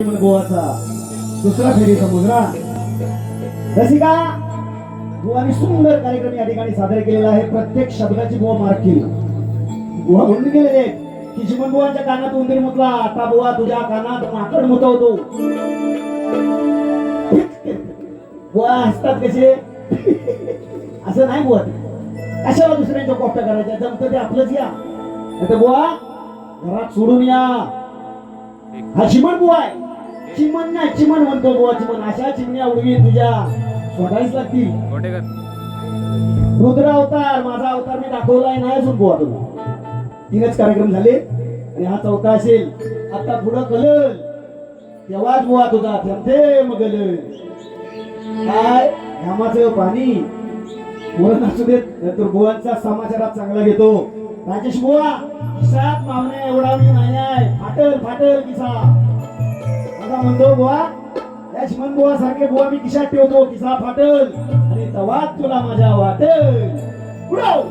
गोवाचा दुसरा फेरी समुद्रा रसिका गोवाने सुंदर कार्यक्रम या ठिकाणी सादर केलेला आहे. प्रत्येक शब्दाची गोवा मार्क केली. गोवा म्हणून गेलेले. की चिमण बुवांच्या कानात उंदीर मुतला आता बुवा तुझ्या कानात माकड मुतवतो. बुवा हसतात कसे? असं नाही बुवा कशाला दुसऱ्यांच्या कॉप्या करायच्या? जमतं ते आपलंच या. तर बुवा घरात सोडून या. हा चिमण बुवा आहे. चिमण नाही चिमण म्हणतो बुवा चिमण. अशा चिमण्या उडवी तुझ्या. स्वतःच लागतील. रुद्र अवतार माझा अवतार मी दाखवलाय नाही अजून बुवा तुला तीनच कार्यक्रम झाले आणि हा चौथा असेल. आता पुढं कलल. तेव्हाच बुवा तुझा थेंब गल काय? घामाचं पाणी. वरण असू देत तर बुवांचा समाचारात चांगला घेतो. राजेश बुवा खिसात मावण्या एवढा मी नाही. आहे फाटल फाटल किसा आता म्हणतो बुवा या बुवा सारखे बुवा मी किशात ठेवतो किसा फाटल. आणि तवाच तुला माझ्या वाटल. उडव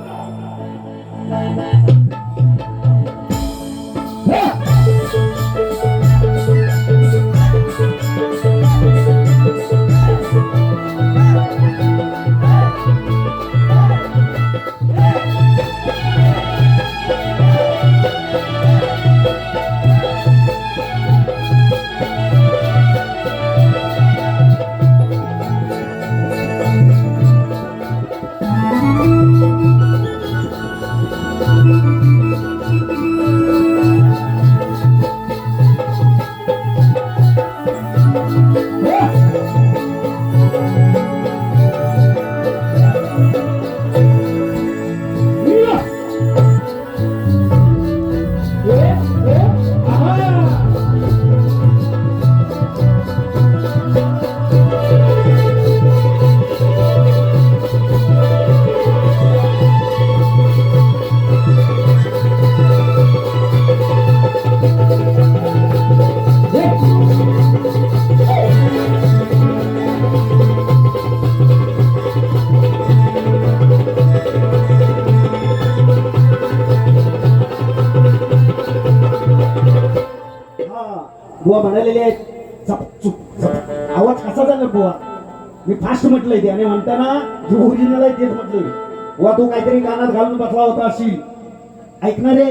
बुवा म्हणालेले आहेत आवाज कसा जाणार बुवा? मी फास्ट म्हटलंय ते आणि म्हणताना जे तेच म्हटलंय. बुवा तू काहीतरी कानात घालून बसला होता अशी. ऐकणारे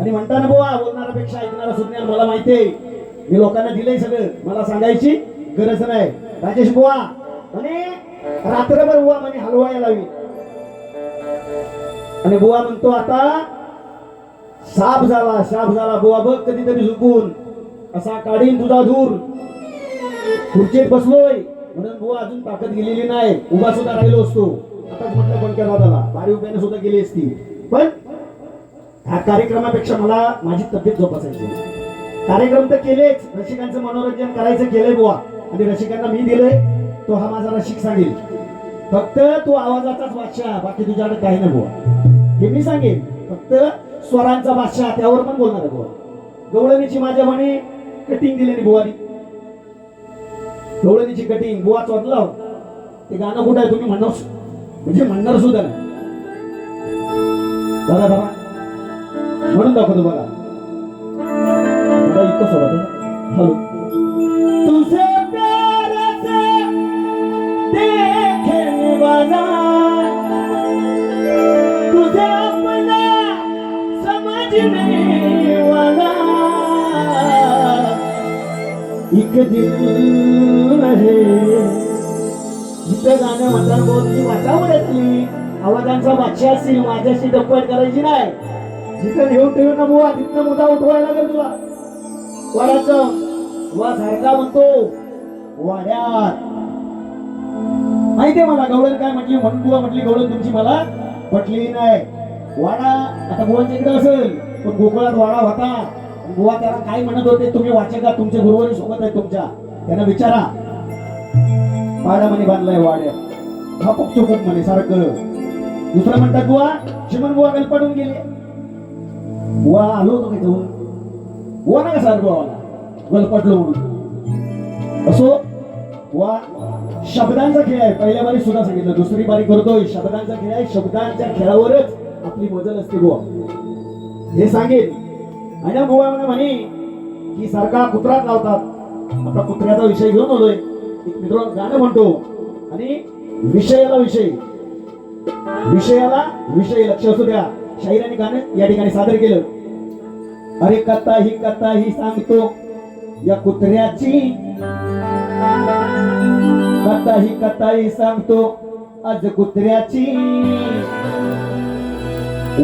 आणि म्हणताना बुवा बोलणाऱ्यापेक्षा ऐकणारा सुज्ञान मला माहितीये मी लोकांना दिलंय सगळं. मला सांगायची गरज नाही. राजेश बुवा म्हणे रात्रभर बुवा म्हणे हलवायला लावी आणि बुवा म्हणतो आता साप झाला साप झाला. बुवा बघ कधीतरी झुकून. असा काढीन तुझा खुर्चीत बसलोय. म्हणून बुवा अजून ताकद गेलेली नाही. उभा सुद्धा राहिलो असतो. आताच म्हटलं पंकज केला भारी उभ्याने सुद्धा गेली असती. पण ह्या कार्यक्रमापेक्षा मला माझी तब्येत जोपासायची कार्यक्रम तर केलेच. रसिकांचं मनोरंजन करायचं केलंय बुवा. आणि रसिकांना मी दिलंय. तो हा माझा रसिक सांगेल. फक्त तू आवाजाचाच बादशाह. बाकी तुझ्याकडे काही नाही बुवा. हे मी सांगेन. फक्त स्वरांचा बादशाह. त्यावर पण बोलणार आहे बुवा. गवळणीची माझ्या म्हणे कटिंग दिलेली नाही बुवानी. कटिंग बुवा चोदला हो. ते गाणं कुठं आहे तुम्ही म्हणणार म्हणजे म्हणणार सुद्धा नाही. बघा म्हणून दाखवतो बघा. इतकं सोडा हॅलो. दिल जिथं गाणं आवाजांचा बादशाह माझ्याशी डप्पट करायची नाही. जिथं ठेवून ठेवून ना बुवा तिथनं मुद्दा उठवायला लागेल तुला. वा सारखा म्हणतो वाड्यात. माहितीये मला गवळण काय म्हटली? म्हणून बुवा म्हटली गवळण तुमची मला? पटली नाही. वाडा आता बुवांच्या इकडे असेल. पण गोकुळात वाडा होता. बुवा त्याला काय म्हणत होते तुम्ही वाचका तुमचे गुरुवारी सोबत आहे तुमच्या. त्यांना विचारा. पाडामध्ये बांधलाय वाड्या. हा पक्ष खूप म्हणे सारखं दुसरं म्हणतात बुवा चिमण बुवा गलपाडून गेले. बुवा आलो होतो काही जवळ बुवा ना कसा बुवाला? गलपटलो म्हणून. असो वा शब्दांचा खेळ आहे. पहिल्या बारी सुद्धा सांगितलं. दुसरी बारी करतोय. शब्दांचा खेळ आहे. शब्दांच्या खेळावरच आपली मजल असते बुवा. हे सांगेल आणि बुवा म्हणे म्हणे की सारखा कुत्रात लावतात. आता कुत्र्याचा विषय घेऊन आलोय. एक मित्र गाणं म्हणतो. आणि विषयाला विषय. विषयाला विषय. लक्ष असू द्या. शाहिराने गाणं या ठिकाणी सादर केलं. अरे कथा ही कथा ही सांगतो. या कुत्र्याची. कथा ही कथा ही सांगतो. आज कुत्र्याची.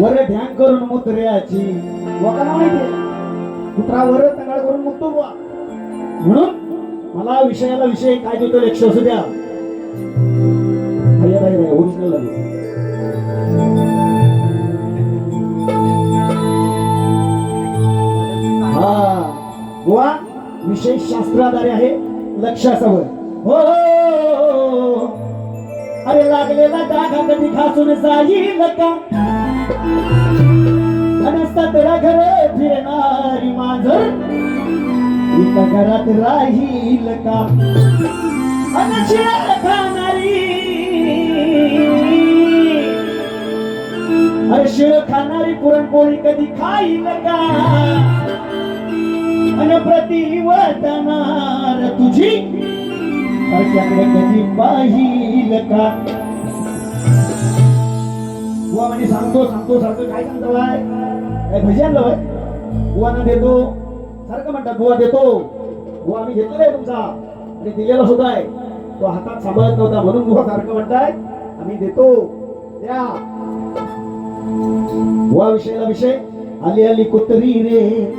वर ध्यान करून मुत्र्याची. लोकांना माहिती कुत्रा वर करून मुततो बुवा म्हणून मला विषयाला विषय काय देतो लक्ष असू द्या. ओरिजिनल हा. बुवा विषय शास्त्राधारे आहे लक्ष असावं हो, हो हो, हो, हो. अरे लागलेला डागा कधी खासून जाईल का? नसता सतरा घरे फिरणारी मांजर. एका घरात राहील का? शिळ खाणारी. शिळ खाणारी पुरणपोळी कधी खाईल का? आणि प्रतिवदनार तुझी. त्याच्याकडे कधी पाहिल का? बुवा म्हणजे सांगतो सांगतो सारखं काय सांगतो बाय? काय भजी आणलं बाय बुवाना देतो। सारखं म्हणतात बुवा देतो। बुवा आम्ही घेतलेला आहे तुमचा। आणि दिलेला सुद्धा आहे। तो हातात सांभाळत नव्हता म्हणून बुवा सारखं म्हणताय आम्ही देतो. द्या। बुवा विषयाला विषय आली आली कुत्री रे।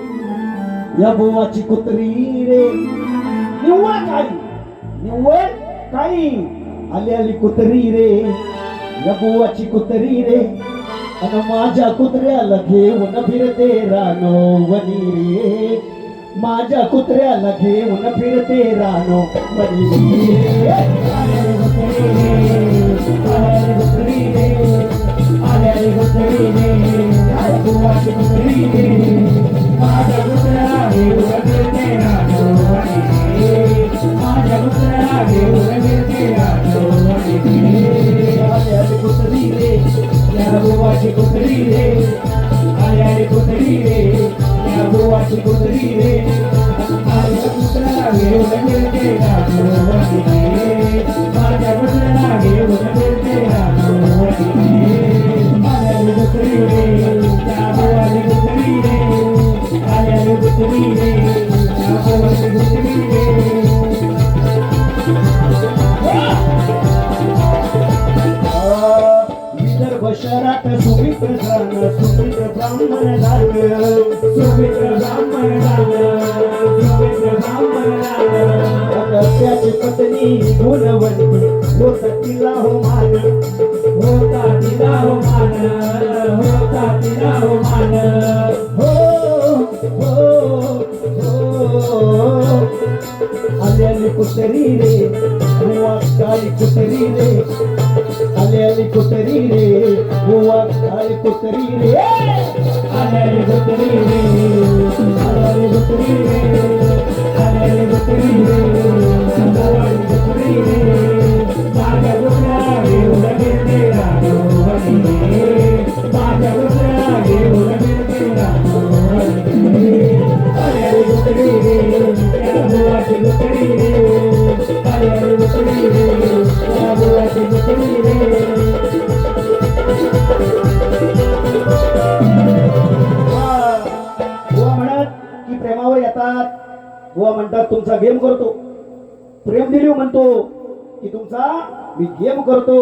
या बुवाची कुत्री रे. निव्वळ काही। निव्वळ काही। आली आली कुत्री रे। या बुवाची कुत्री रे. अन माझ्या कुत्र्याला घेऊन फिरते रानो वनी रे माझ्या कुत्र्याला घेऊन फिरते रानो वनी रे आले कुत्री रे, आले कुत्री रे, आले कुत्री रे, या कुत्री रे माझ्या कुत्र्याला घेऊन फिरते रानो वनी रे माझ्या कुत्र्याला घेऊन फिरते रानो या बुवाची कुत्री रे आले रे कुत्री रे या बुवाची कुत्री रे माझ्या कुत्र्याला घेऊन फिरते रानो वनी रे माझ्या हो मान. होता तिला हो मान. गेम करतो. प्रेम दिलीव म्हणतो की तुमचा मी गेम करतो.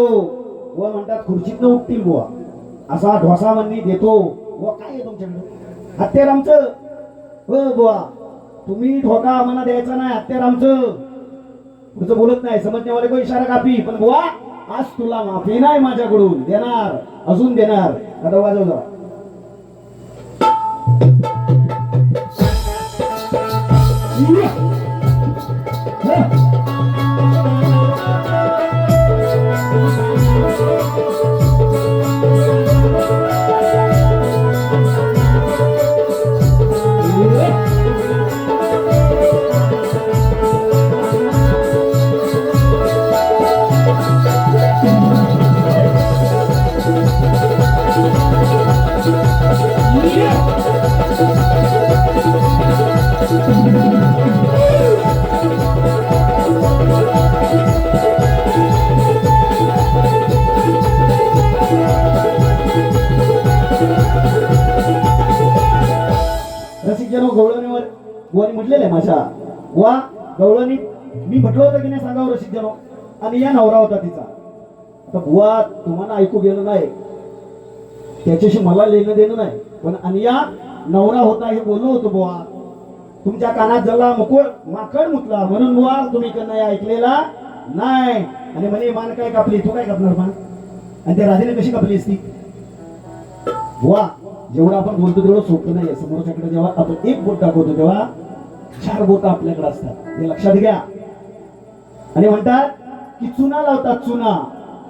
व म्हणतात खुर्चीतनं उठतील बुवा. असा ढोसा म्हणणी देतो. व काय आहे तुमच्याकडे? हत्यार आमचं. हो बुवा तुम्ही धोका आम्हाला द्यायचा नाही हत्यार आमचं. पुढचं बोलत नाही समजण्यावाले कोण इशारा कापी. पण बुवा आज तुला माफी नाही माझ्याकडून. देणार अजून देणार. आता वाजव जा Yeah. की आणि या नवरा होता तिचा. आता बुवा तुम्हाला ऐकू गेलं नाही. त्याच्याशी मला लेणं देणं नाही. पण अनिया नवरा होता हे बोललो होतो बुवा. तुमच्या कानात जला मुकुळ माकड मुतला. म्हणून बुवा तुम्ही नाही ऐकलेला. नाही. आणि म्हणे मान काय कापली? तू काय कापणार मान? आणि त्या राधेने कशी कापली असती? बुवा जेवढं आपण बोलतो तेवढं सोपं नाही समोरच्याकडे जेव्हा आपण एक बोट दाखवतो तेव्हा चार बोट आपल्याकडे असतात. हे लक्षात घ्या. आणि म्हणतात की चुना लावतात चुना.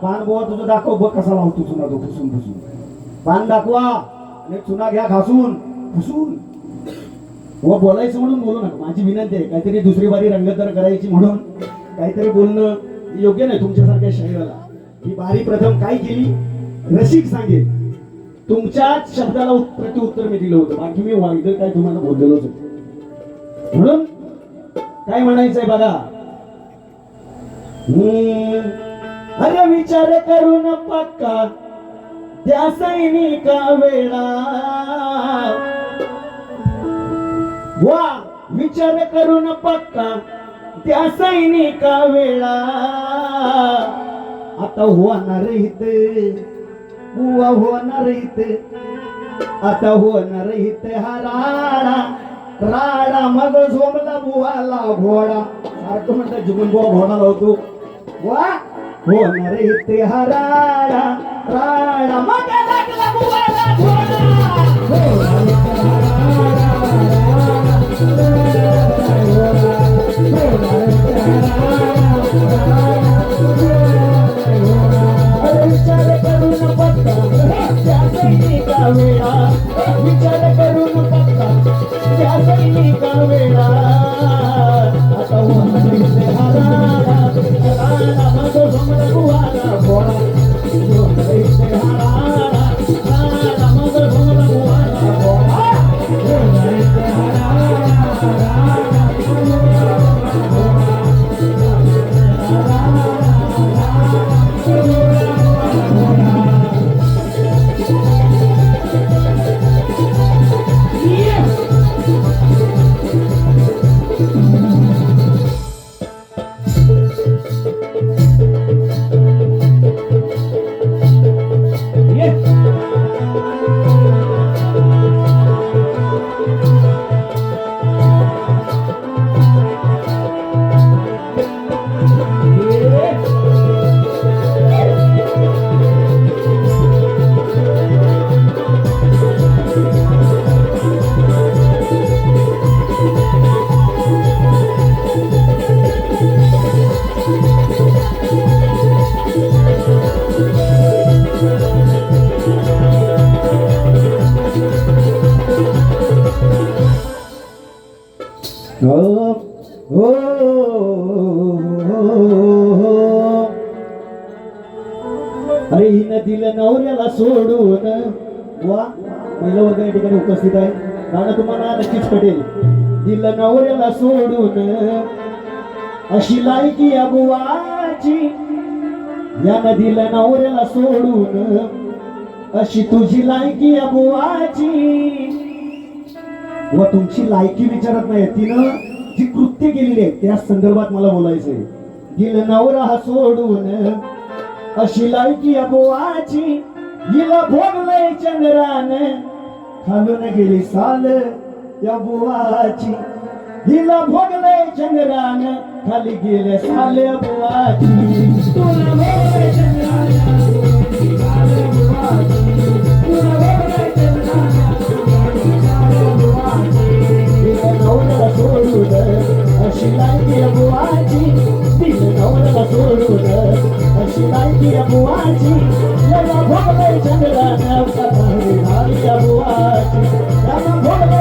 पान बोवा तुझं दाखव बघ कसा लावतो चुना तो फुसून फुसून पान दाखवा आणि चुना घ्या घासून फुसून व बोलायचं म्हणून बोलू नका. माझी विनंती आहे काहीतरी दुसरी बारी रंगतदार करायची म्हणून काहीतरी बोलणं योग्य नाही तुमच्यासारख्या शरीराला. ही बारी प्रथम काय केली? रसिक सांगेल तुमच्याच शब्दाला उत- प्रत्युत्तर मी दिलं होतं. बाकी मी वाईट काय तुम्हाला बोललेलोच होतो. म्हणून काय म्हणायचंय बघा? अरे विचार करून पक्का त्या सैनिका वेळा. वा विचार करून पक्का त्या सैनिका वेळा. आता होणार इथे बुवा होणार इथे. आता होणार इथे हा राडा. राडा मग झोमला बुवाला घोडा. सारखं म्हणतात जुमन बुवा घोडा लावतो. वा होणार इथे हा मग लागला बुवाला हो, हो, हो, अरे हिनं दिलं नवऱ्याला सोडून. वा महिला वर्ग या ठिकाणी उपस्थित आहे. गाणं तुम्हाला नक्कीच पटेल दिलं नवऱ्याला सोडून. अशी लायकी अबुवाची या नदीला नवऱ्याला सोडून. अशी तुझी लायकी अबुवाची व तुमची लायकी विचारत नाही. तिनं जी कृत्य केलेली आहे त्या संदर्भात मला बोलायचंय. गेल नवरा हा सोडून अशी लायकी अबोआची हिला भोगलय चंद्रान खालून गेली साल या बुवाची हिला भोगलय चंद्रान खाली गेले साल बुवाची तुला सोडून अशी लायकी बुवाची तिला नवऱ्याला सोडून अशी लायकी बुवाची याला भोगलय चंद्रान कथारी झाली बुवाची याला भोगलय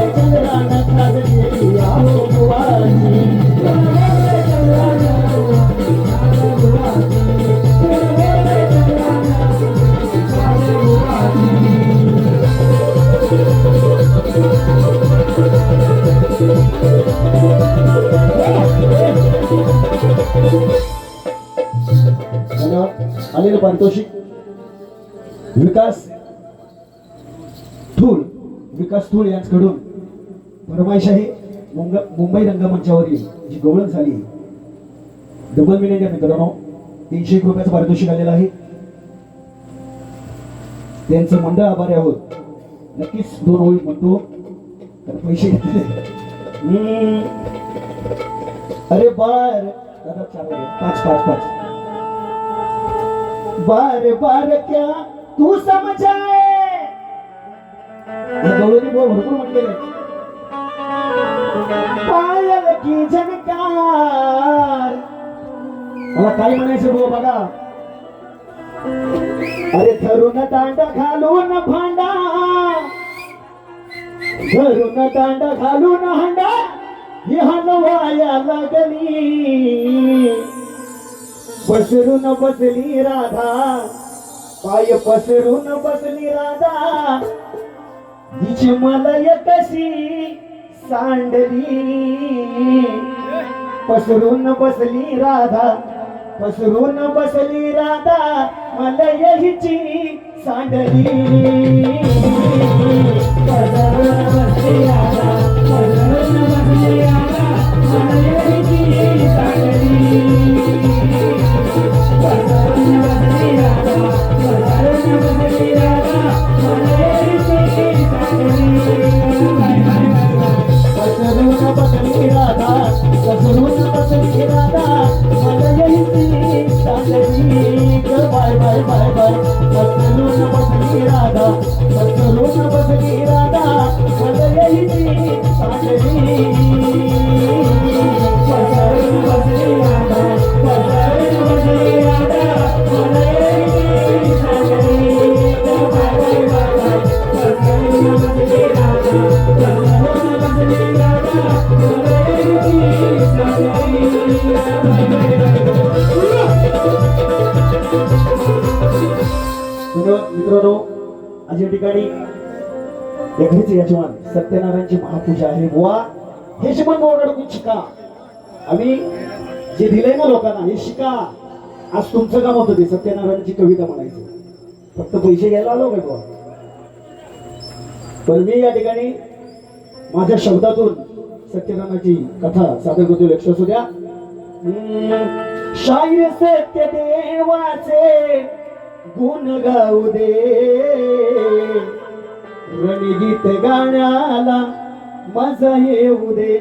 विकास थूळ विकास थूळ यांच्याकडून फरमाईश आहे मुंबई रंगमंचावरील जी गवळण झाली. डबल मिनिट या मित्रांनो तीनशे एक रुपयाचं पारितोषिक आलेलं आहे. त्यांचं मंडळ आभारी आहोत. नक्कीच दोन होईल म्हणतो तर पैसे घेतले. अरे बार दादा चार पाच पाच पाच. बार बार क्या तू समजाए गौरी गवळणी बुवा भरपूर म्हटलेले पायल की जनकार मला काय म्हणायचं बुवा बघा अरे धरून दांडा घालून भांडा. धरून दांडा घालून हांडा. ही हलवाया लागली. बसरून बसली राधा. पाय पसरून बसली राधा. हिची मला कशी सांडली. पसरून बसली राधा पसरून बसली राधा मला हिची सांडली. पसरून बसली राधा राधा. पसरून बसली राधा. मित्रांनो आज या ठिकाणी एखादीचे यजमान सत्यनारायणची महापूजा आहे. बुवा हे शिमन बोर्डाकडून शिका. आम्ही जे दिलंय ना लोकांना हे शिका. आज तुमचं काम होतं ते सत्यनारायणची कविता म्हणायचं. फक्त पैसे घ्यायला आलो काय बुवा? पण मी या ठिकाणी माझ्या शब्दातून सत्यनारायणाची कथा सादर करतो लक्ष असू द्या. हम्म, शाहीर सत्य देवाचे गुण गाऊ दे रणगीत गाण्याला मजा येऊ दे.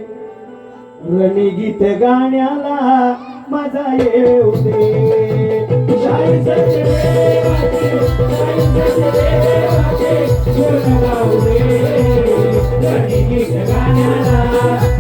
रणगीत गाण्याला मजा येऊ दे. गाण्याला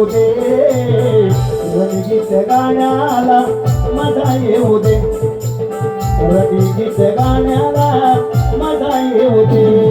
येऊ दे रणजित गाण्याला मजा येऊ दे रणजित गाण्याला मजा येऊ दे